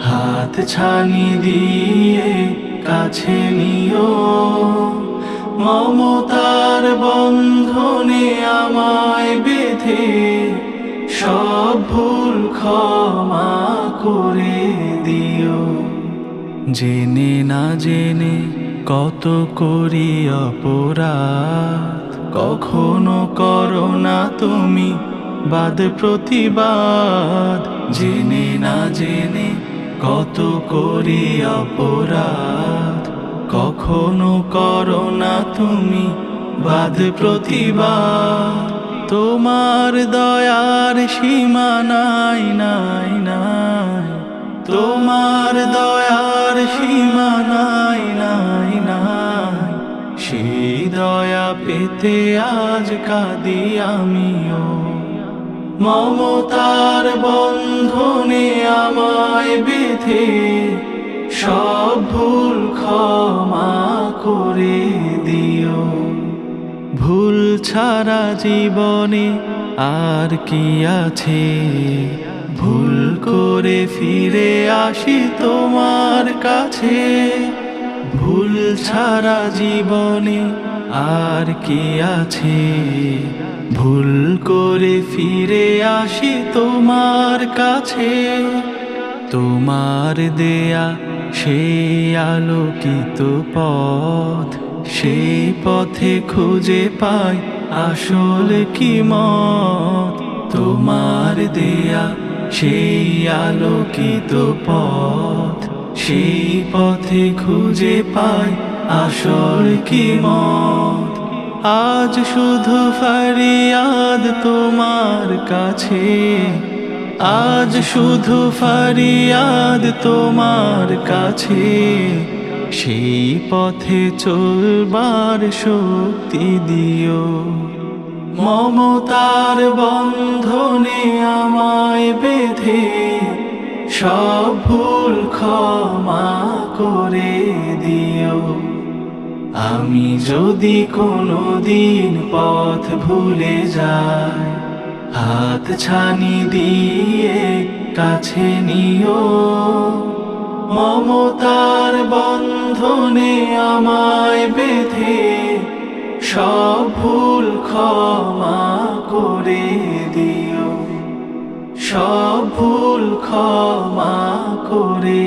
হাত ছানি দিয়ে কাছে নিও। মমতার বন্ধনে আমায় বেঁধে সব ভুল ক্ষমা করে দিও। জেনে না জেনে কত করি অপরাধ। কখনো করো না তুমি বাদ প্রতিবাদ। জেনে না জেনে কত করি অপরাধ? কখনো করো না তুমি বাদ প্রতিবাদ। তোমার দয়ার সীমা নাই নাই নাই। তোমার দয়ার সীমা নাই নাই নাই। সেই দয়া পেতে আজ কাঁদি আমিও। মমতার বন্ধনে বেঁধে সব ভুল ক্ষমা করে দিও। ভুল ছাড়া জীবনে আর কি আছে? ভুল করে ফিরে আসি তোমার কাছে। ভুল ছাড়া জীবনে আর কি আছে? ভুল করে ফিরে আসি তোমার কাছে। তোমার দেয়া সেই আলোকিত পথ সেই পথে খুঁজে পাই আসল কি মত। তোমার দেয়া সেই আলোকিত পথ সেই পথে খুঁজে পাই আসল কি মত। আজ শুধু ফারিয়াদ তোমার কাছে আজ শুধু ফারিয়াদ তোমার কাছে। সেই পথে চলবার শক্তি দিও। মমতার বন্ধনে আমায় বেঁধে, সব ভুল ক্ষমা করে দিও। আমি যদি কোনো দিন পথ ভুলে যাই হাত ছানি দিয়ে কাছে নিও। মমতার বন্ধনে আমায় বেঁধে সব ভুল ক্ষমা করে দিও। সব ভুল ক্ষমা করে